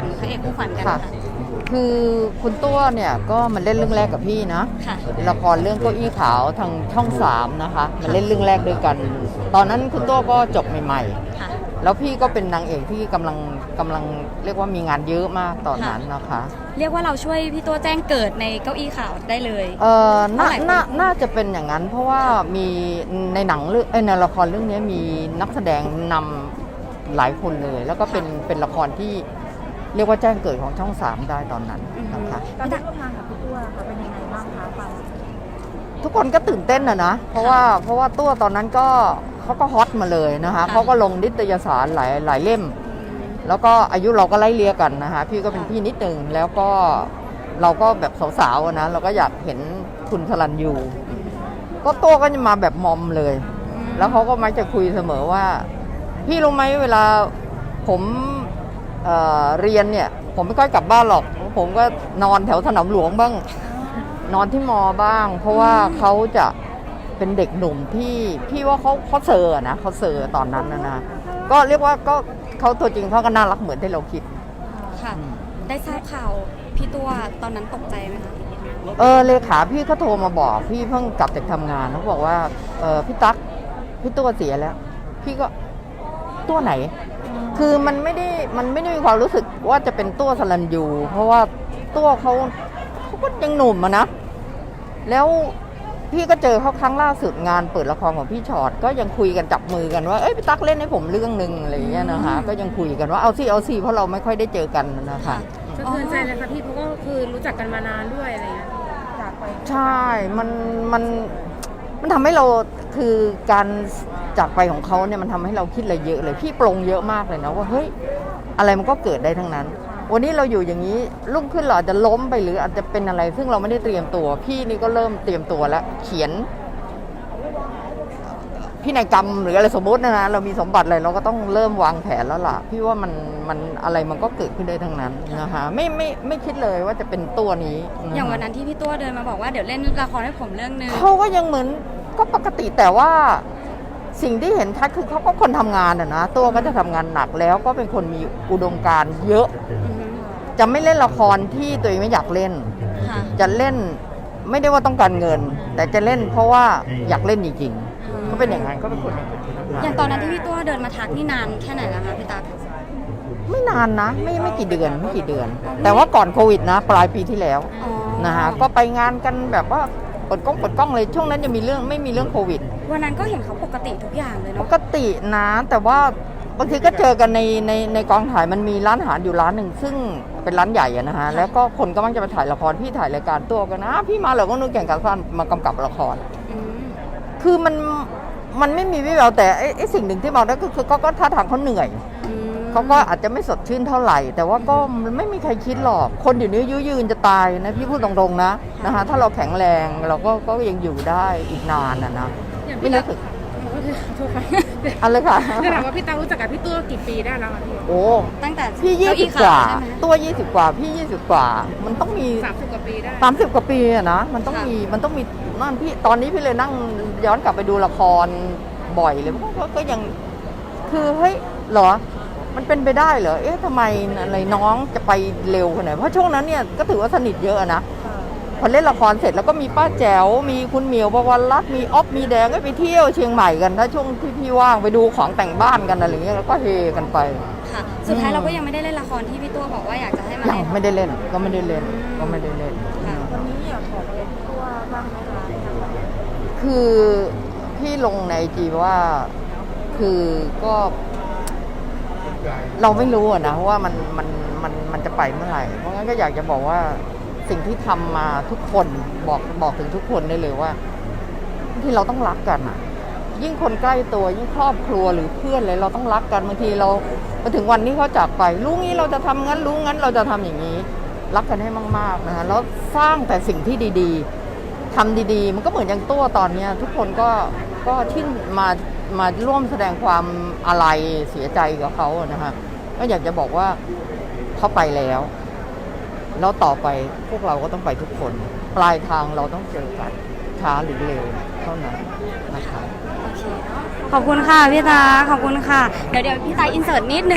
ญพระเอกคู่ขวัญกันค่ะค่ะ คือคุณตัวเนี่ยก็มันเล่นเรื่องแรกกับพี่นะ ค่ะ ละครเรื่องเก้าอี้ขาวทางช่องสามนะคะ มันเล่นเรื่องแรกด้วยกัน ตอนนั้นคุณตัวก็จบใหม่ค่ะๆแล้วพี่ก็เป็นนางเอกที่กำลังกำลังเรียกว่ามีงานเยอะมากตอนนั้นนะคะ เรียกว่าเราช่วยพี่ตัวแจ้งเกิดในเก้าอี้ข่าวได้เลย เออน่าหลายคนน่าน่าจะเป็นอย่างนั้น เพราะว่ามีในหนังเรื่องเอ้ยในละครเรื่องนี้มีนักแสดงนำหลายคนเลย แล้วก็เป็นเป็นละครที่ เรียกว่าแจ้งเกิดของช่องสามได้ตอนนั้นนะคะตอนที่ร่วมงานกับพี่ตัวค่ะเป็นยังไงบ้างคะความทุกคนก็ตื่นเต้นนะนะเพราะว่าเพราะว่าตัวตอนนั้นก็เขาก็ฮอตมาเลยนะคะค่ะเขาก็ลงนิตยสารหลายหลายเล่ม แล้วก็อายุเราก็ไล่เลี่ยกันนะคะพี่ก็เป็นพี่นิดหนึ่งแล้วก็เราก็แบบสาวๆอะนะเราก็อยากเห็นคุณสลันยูก็ตัวก็จะมาแบบมอมเลย แล้วเขาก็มักจะคุยเสมอว่า พี่รู้ไหมเวลาผม เอ่อเรียนเนี่ย ผมไม่ค่อยกลับบ้านหรอก ผมก็นอนแถวสนามหลวงบ้าง นอนที่มอบ้าง เพราะว่าเขาจะเป็นเด็กหนุ่มที่พี่ว่าเขาเขาเซอร์อะนะเขาเซอร์ตอนนั้นนะนะก็เรียกว่าก็เขาตัวจริงเขาก็น่ารักเหมือนที่เราคิดค่ะ ได้ทราบข่าวพี่ตัวตอนนั้นตกใจไหมคะเออเลขาพี่เขาโทรมาบอก พี่เพิ่งกลับจากทำงานเขาบอกว่าเออพี่ตั๊กพี่ตัวเสียแล้ว พี่ก็ตัวไหน คือมันไม่ได้มันไม่ได้มีความรู้สึกว่าจะเป็นตัวสลันยูเพราะว่าตัวเขาเขาก็ยังหนุ่มอะนะ แล้วพี่ก็เจอเขาครั้งล่าสุดงานเปิดละครของพี่ชอตก็ยังคุยกันจับมือกันว่าเอ้ยพี่ตั๊กเล่นให้ผมเรื่องหนึ่งอะไรอย่างเงี้ยนะคะก็ยังคุยกันว่าเอาสิเอาสิเพราะเราไม่ค่อยได้เจอกันนะคะสะเทือนใจเลยค่ะพี่เพราะว่าคือรู้จักกันมานานด้วยอะไรเงี้ยจากไปใช่ มันมันมันทำให้เรา คือการจากไปของเขาเนี่ยมันทำให้เราคิดอะไรเยอะเลยพี่ปรงเยอะมากเลยนะว่าเฮ้ยอะไรมันก็เกิดได้ทั้งนั้น วันนี้เราอยู่อย่างนี้รุ่งขึ้นเราอาจจะล้มไปหรืออาจจะเป็นอะไร ซึ่งเราไม่ได้เตรียมตัว พี่นี่ก็เริ่มเตรียมตัวแล้ว เขียนพินัยกรรมหรืออะไรสมมตินะนะเรามีสมบัติอะไรเราก็ต้องเริ่มวางแผนแล้วล่ะ พี่ว่ามันมันอะไรมันก็เกิดขึ้นได้ทั้งนั้นนะคะไม่ไม่ไม่คิดเลยว่าจะเป็นตัวนี้ะคะอย่างวันนั้นที่พี่ตัวเดินมาบอกว่าเดี๋ยวเล่นละครให้ผมเรื่องนึงเขาก็ยังเหมือน ก็ปกติแต่ว่าสิ่งที่เห็นชัดคือเขาก็คนทำงานอะนะตัวก็จะทำงานหนักแล้วก็เป็นคนมีอุดมการณ์เยอะอือฮึจะไม่เล่นละครที่ตัวเองไม่อยากเล่นค่ะจะเล่นไม่ได้ว่าต้องการเงิน แต่จะเล่นเพราะว่าอยากเล่นจริงๆก็เป็นอย่างนั้นก็เป็นคนอย่างนั้นอย่างตอนนั้นที่พี่ตัวเดินมาทักนี่นานแค่ไหนแล้วคะพี่ตั๊กไม่นานนะไม่ไม่กี่เดือนไม่กี่เดือน แต่ว่าก่อนโควิดนะ ปลายปีที่แล้วอ๋อนะคะก็ไปงานกันแบบว่า เปิดกล้องเปิดกล้องเลยช่วงนั้นจะมีเรื่องไม่มีเรื่องโควิด วันนั้นก็เห็นเขาปกติทุกอย่างเลยปเนาะกตินะแต่ว่าบางทีก็เจอกันในในในกองถ่ายมันมีร้านอาหารอยู่ร้านหนึ่งซึ่งเป็นร้านใหญ่อะนะฮะแล้วก็คนก็มักจะไปถ่ายละครพี่ถ่ายรายการตัวกันนะพี่มาเหรอก็นึกแก่งการสั้นมากำกับละคร อืมคือมันมันไม่มีวิแววแต่ไอ้ไอ้สิ่งหนึ่งที่มองได้ก็คือเขาก็ท่าทางเขาเหนื่อย อืม เขาก็อาจจะไม่สดชื่นเท่าไหร่ แต่ว่าก็มันไม่มีใครคิดหรอก คนเดี๋ยวนี้อายุยืนจะตายนะพี่พูดตรงๆนะนะคะถ้าเราแข็งแรงเราก็ก็ยังอยู่ได้อีกนานนะนะอย่างไม่พี่ตั๊รู้กสึกโทษค่ะอะไรค่ะจะถามว่าพี่ตั๊กรู้จักกับพี่ตัวกี่ปีได้แล้วคะพี่โอ้ตั้งแต่พี่ยี่เก้สิอี้บกว่าใช่ไหมตัวยี่สิบกว่าพี่ยี่สิบกว่า มันต้องมีสามสิบกว่าปีได้สามสิบกว่าปีอะนะมันต้องค่ะมีมันต้องมีนั่นพี่ตอนนี้พี่เลยนั่งย้อนกลับไปดูละครบ่อยเลยก็ก็ยังคือเฮ้ยเหรอ มันเป็นไปได้เหรอ เอ๊ะทำไมอะไรน้องจะไปเร็วขนาดนั้นเพราะช่วงนั้นเนี่ยก็ถือว่าสนิทเยอะนะพอเล่นละครเสร็จแล้วก็มีป้าแจ๋ว มีคุณเหมียวประวันรัตน์มีออฟมีแดงก็ไปเที่ยวเชียงใหม่กันถ้าช่วงที่พี่ว่างไปดูของแต่งบ้านกันอะไรอย่างเงี้ยแล้วก็เฮกันไปค่ะสุดท้ายอืมเราก็ยังไม่ได้เล่นละครที่พี่ตัวบอกว่าอยากจะให้มายังเล่นไม่ได้เล่นก็ไม่ได้เล่นก็ไม่ได้เล่นค่ะวันนี้อยากบอกอะไรพี่ตัวบ้างไหมคะคือพี่ลงในจีว่าคือก็ เราไม่รู้อะนะว่ามันมันมันมันจะไปเมื่อไหร่ เพราะงั้นก็อยากจะบอกว่าสิ่งที่ทำมาทุกคนบอกบอกถึงทุกคนได้เลยว่าบางทีเราต้องรักกันอะยิ่งคนใกล้ตัวยิ่งครอบครัวหรือเพื่อนเลยเราต้องรักกันบางทีเรามาถึงวันที่เขาจากไปรู้งี้เราจะทำงั้นรู้งั้นเราจะทำอย่างนี้ รักกันให้มาก ๆนะคะแล้วสร้างแต่สิ่งที่ดี ๆทำดีๆ มันก็เหมือนอย่างตัวตอนเนี้ยทุกคนก็ก็ที่มา มาร่วมแสดงความอะไรเสียใจกับเขานะคะก็อยากจะบอกว่าเขาไปแล้ว แล้วต่อไปพวกเราก็ต้องไปทุกคน ปลายทางเราต้องเจอกันช้าหรือเร็วเท่านั้นนะคะ ขอบคุณค่ะพี่ตาขอบคุณค่ะ เดี๋ยวเดี๋ยวพี่ตาอินเสิร์ตนิดนึง